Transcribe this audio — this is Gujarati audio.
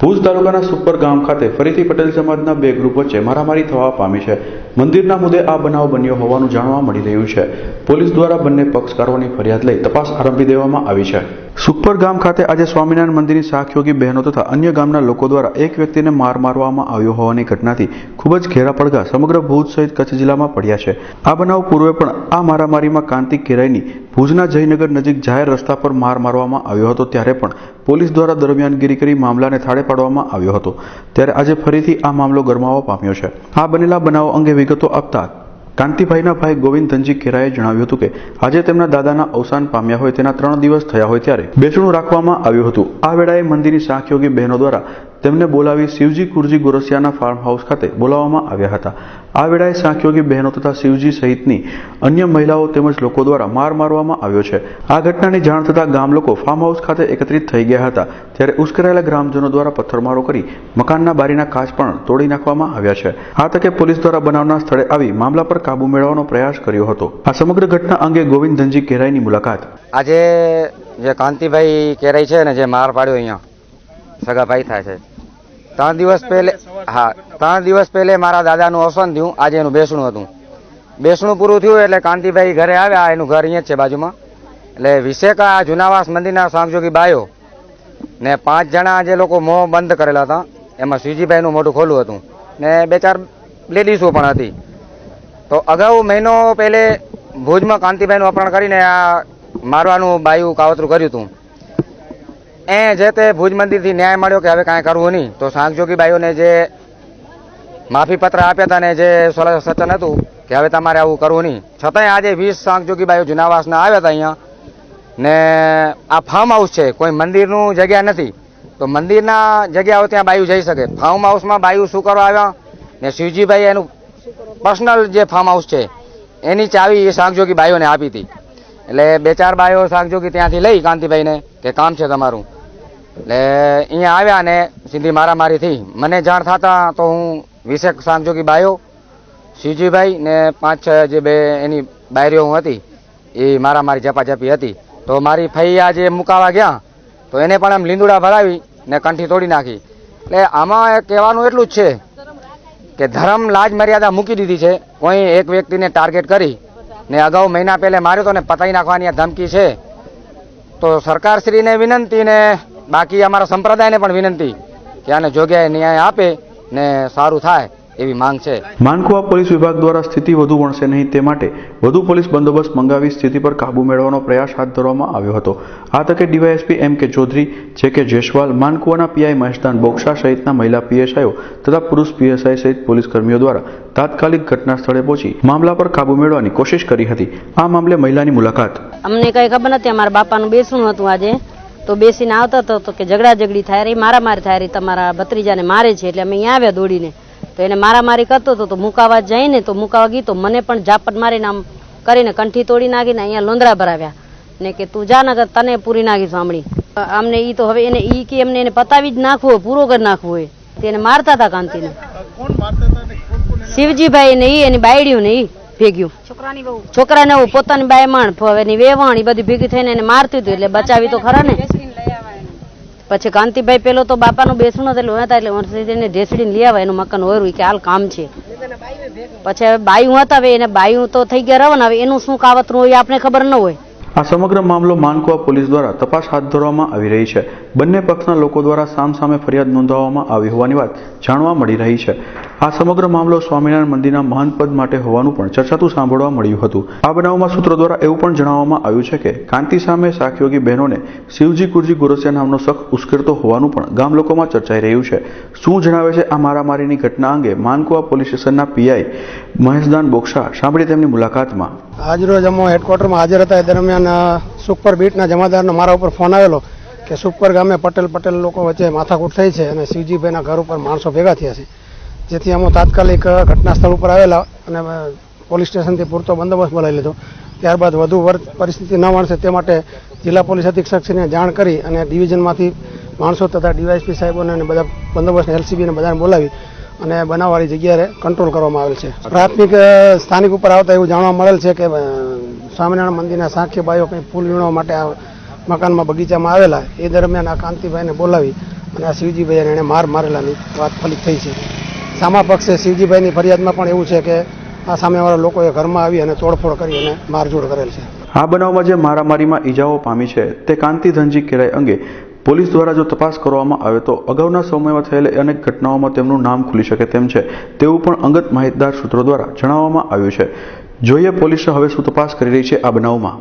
ભુજ તાલુકાના સુપર ગામ ખાતે ફરીથી પટેલ સમાજના બે ગ્રુપ વચ્ચે મારામારી થવા પામી છે. મંદિરના મુદ્દે આ બનાવ બન્યો હોવાનું જાણવા મળી રહ્યું છે. પોલીસ દ્વારા બંને પક્ષકારોની ફરિયાદ લઈ તપાસ આરંભી દેવામાં આવી છે. સુપર ગામ ખાતે આજે સ્વામિનારાયણ મંદિરની શાકયોગી બહેનો તથા અન્ય ગામના લોકો દ્વારા એક વ્યક્તિને માર મારવામાં આવ્યો હોવાની ઘટનાથી ખૂબ જ ઘેરા પડઘા સમગ્ર ભુજ સહિત કચ્છ જિલ્લામાં પડ્યા છે. આ બનાવ પૂર્વે પણ આ મારામારીમાં કાંતિ ઘેરાઈની ભુજના જયનગર નજીક જાહેર રસ્તા પર માર મારવામાં આવ્યો હતો ત્યારે પણ પોલીસ દ્વારા દરમિયાનગીરી કરી મામલાને થાળે પાડવામાં આવ્યો હતો. ત્યારે આજે ફરીથી આ મામલો ગરમાવા પામ્યો છે. આ બનેલા બનાવો અંગે વિગતો આપતા કાંતિભાઈના ભાઈ ગોવિંદ ધનજી ખેરાએ જણાવ્યું હતું કે આજે તેમના દાદાના અવસાન પામ્યા હોય તેના ત્રણ દિવસ થયા હોય ત્યારે બેસણું રાખવામાં આવ્યું હતું. આ વેળાએ મંદિરની શાકયોગી બહેનો દ્વારા તેમને બોલાવી શિવજી કુરજી ગોરસિયાના ફાર્મ હાઉસ ખાતે બોલાવવામાં આવ્યા હતા. આ વેળાએ સાંખ્યોગી બહેનો તથા શિવજી સહિતની અન્ય મહિલાઓ તેમજ લોકો દ્વારા માર મારવામાં આવ્યો છે. આ ઘટનાની જાણ થતાં ગામ લોકો ફાર્મ હાઉસ ખાતે એકત્રિત થઈ ગયા હતા. ત્યારે ઉશ્કેરાયેલા ગ્રામજનો દ્વારા પથ્થરમારો કરી મકાનના બારીના કાચ પણ તોડી નાખવામાં આવ્યા છે. આ તકે પોલીસ દ્વારા બનાવના સ્થળે આવી મામલા પર કાબુ મેળવવાનો પ્રયાસ કર્યો હતો. આ સમગ્ર ઘટના અંગે ગોવિંદ ધનજી કેરાઈની મુલાકાત. આજે જે કાંતિભાઈ કેરાઈ છે ને જે માર પાડ્યો અહીંયા સગા ભાઈ થાય છે. ત્રણ દિવસ પહેલે, હા, ત્રણ દિવસ પહેલે મારા દાદાનું અવસાન થયું. આજે એનું બેસણું હતું. બેસણું પૂરું થયું એટલે કાંતિભાઈ ઘરે આવ્યા. એનું ઘર અહીંયા જ છે બાજુમાં. એટલે વિશેકા જુનાવાસ મંદિરના સાંગજોગી બાયો ને પાંચ જણા જે લોકો મોં બંધ કરેલા હતા, એમાં શ્રીજીભાઈનું મોઢું ખોલું હતું. ને બે ચાર લેડીઝો પણ હતી. તો અગાઉ મહિનો પહેલે ભુજમાં કાંતિભાઈનું અપહરણ કરીને આ મારવાનું બાયું કાવતરું કર્યું હતું. એ જે તે ભુજ મંદિરથી ન્યાય મળ્યો કે હવે કાંઈ કરવું નહીં, તો સાંગજોગી બાઈઓને જે માફી પત્ર આપ્યા હતા ને જે સચન હતું, કે હવે તમારે આવું કરવું નહીં. છતાંય આજે વીસ સાંગજોગી બાઈઓ જુનાવાસના આવ્યા હતા અહીંયા, ને આ ફાર્મ હાઉસ છે, કોઈ મંદિરનું જગ્યા નથી. તો મંદિરના જગ્યાઓ ત્યાં બાયુ જઈ શકે. ફાર્મ હાઉસમાં બાયુ શું કરવા આવ્યા? ને શિવજીભાઈ એનું પર્સનલ જે ફાર્મ હાઉસ છે, એની ચાવી એ સાંગજોગી બાઈઓને આપી હતી. એટલે બે ચાર બાઈઓ સાંગજોગી ત્યાંથી લઈ કાંતિભાઈને કે કામ છે તમારું. એટલે અહીંયા આવ્યા ને સીધી મારામારી થઈ મને જાણ થતા તો હું વિશેક સામજોગી બાઈઓ શિવજીભાઈ ને પાંચ છ જે બે એની બાયરીઓ હું હતી, એ મારામારી ઝપાઝપી હતી. તો મારી ફૈયા જે મુકાવા ગયા, તો એને પણ એમ લીંદુડા ભરાવી ને કંઠી તોડી નાખી. એટલે આમાં કહેવાનું એટલું જ છે કે ધર્મ લાજ મર્યાદા મૂકી દીધી છે. કોઈ એક વ્યક્તિને ટાર્ગેટ કરી ને અગાઉ મહિના પહેલે માર્યો તો ને પતાઈ નાખવાની આ ધમકી છે. તો સરકારશ્રીને વિનંતી ને બાકી અમારા સંપ્રદાયને પણ વિનંતી કે આને જોગ્યાએ ન્યાય આપે ને સારું થાય એવી માંગ છે. માનકુવા પોલીસ વિભાગ દ્વારા સ્થિતિ વધુ વણશે નહીં તે માટે વધુ પોલીસ બંદોબસ્ત મંગાવી સ્થિતિ પર કાબુ મેળવવાનો પ્રયાસ હાથ ધરવામાં આવ્યો હતો. આ તકે ડીવાયએસપી એમ કે ચૌધરી જે કે જયસ્વાલ માનકુવાના પીઆઈ મહેશદાન બોક્ષા સહિતના મહિલા પીએસઆઈઓ તથા પુરુષ પીએસઆઈ સહિત પોલીસ કર્મીઓ દ્વારા તાત્કાલિક ઘટના સ્થળે પહોંચી મામલા પર કાબુ મેળવવાની કોશિશ કરી હતી. આ મામલે મહિલાની મુલાકાત. અમને કઈ ખબર નથી અમારા બાપાનું બેસણું હતું આજે. તો બેસીને આવતા હતા તો કે ઝઘડા ઝઘડી થાય રહી મારામારી થાય રહી તમારા ભત્રીજાને મારે છે એટલે અમે અહીંયા આવ્યા દોડીને. તો એને મારામારી કરતો હતો તો મુકાવા જઈને તો મુકાવા ગઈ તો મને પણ ઝાપટ મારીને આમ કરીને કંઠી તોડી નાખીને અહીંયા લોંદરા ભરાવ્યા. ને કે તું જા નગર તને પૂરી નાખી સાંભળી. અમને ઈ તો હવે એને ઈ કે એમને એને પતાવી જ નાખવું હોય પૂરો કરી નાખવું હોય. તેને મારતા હતા કાંતિને. શિવજીભાઈ ને ઈ એની બાયડીયું ને ઈ ભેગ્યું. છોકરાને એવું પોતાની બાય માણ એની વેવાણ એ બધી ભેગી થઈને એને મારતી હતી એટલે બચાવી તો ખરા ને. પછી કાંતિભાઈ પેલો તો બાપાનું બેસણું હતું એટલે હતા એટલે વરસીને ઢેસડીને લઈ આવે એનું મકાન હોય કે હાલ કામ છે. પછી હવે બાયું હતા હવે એને બાયું તો થઈ ગયા રહો ને હવે એનું શું કાવતરું હોય એ આપણે ખબર ન હોય. આ સમગ્ર મામલો માનકુવા પોલીસ દ્વારા તપાસ હાથ ધરવામાં આવી રહી છે. બંને પક્ષના લોકો દ્વારા સામસામે ફરિયાદ નોંધાવવામાં આવી હોવાની વાત જાણવા મળી રહી છે. આ સમગ્ર મામલો સ્વામિનારાયણ મંદિરના મહંત પદ માટે હોવાનું પણ ચર્ચાતું સાંભળવા મળ્યું હતું. આ બનાવમાં સૂત્રો દ્વારા એવું પણ જણાવવામાં આવ્યું છે કે કાંતિ સામે શાકયોગી બહેનોને શિવજી કુરજી ગોરસિયા નામનો શખ ઉશ્કેરતો હોવાનું પણ ગામ લોકોમાં ચર્ચાઈ રહ્યું છે. શું જણાવે છે આ મારામારીની ઘટના અંગે માનકુવા પોલીસ સ્ટેશનના પીઆઈ મહેશદાન બોક્ષા સાંભળી તેમની મુલાકાતમાં. આજરોજ અમો હેડક્વાર્ટરમાં હાજર હતા. એ દરમિયાન સુખપર બીટના જમાદારનો મારા ઉપર ફોન આવેલો. કે સુપર ગામે પટેલ પટેલ લોકો વચ્ચે માથાકૂટ થઈ છે અને શિવજીભાઈના ઘર ઉપર માણસો ભેગા થયા છે. જેથી અમે તાત્કાલિક ઘટના સ્થળ ઉપર આવેલા અને પોલીસ સ્ટેશનથી પૂરતો બંદોબસ્ત બોલાવી લીધો. ત્યારબાદ વધુ પરિસ્થિતિ ન વણશે તે માટે જિલ્લા પોલીસ અધિક્ષકશ્રીને જાણ કરી અને ડિવિઝનમાંથી માણસો તથા ડીવાયસપી સાહેબોને અને બધા બંદોબસ્ત એલસીબીને બધાને બોલાવી અને બનાવવાળી જગ્યાએ કંટ્રોલ કરવામાં આવેલ છે. પ્રાથમિક સ્થાનિક ઉપર આવતા એવું જાણવા મળેલ છે કે સ્વામિનારાયણ મંદિરના સાંખ્ય બાઈઓ કંઈ ફૂલ વીણવા માટે મકાનમાં બગીચામાં આવેલા, એ દરમિયાન આ કાંતિભાઈને બોલાવી અને આ શિવજીભાઈને એણે માર મારેલાની વાત ફલિત થઈ છે. સામા પક્ષે શિવજીભાઈની ફરિયાદમાં પણ એવું છે કે આ સામેવાળા લોકોએ ઘરમાં આવી અને તોડફોડ કરી અને મારઝોડ કરેલ છે. આ બનાવમાં જે મારામારીમાં ઈજાઓ પામી છે, તે કાંતિ ધનજી કેરાઈ અંગે પોલીસ દ્વારા જો તપાસ કરવામાં આવે તો અગાઉના સમયમાં થયેલી અનેક ઘટનાઓમાં તેમનું નામ ખુલી શકે તેમ છે, તેવું પણ અંગત માહિતગાર સૂત્રો દ્વારા જણાવવામાં આવ્યું છે. જોઈએ પોલીસ હવે શું તપાસ કરી રહી છે આ બનાવમાં.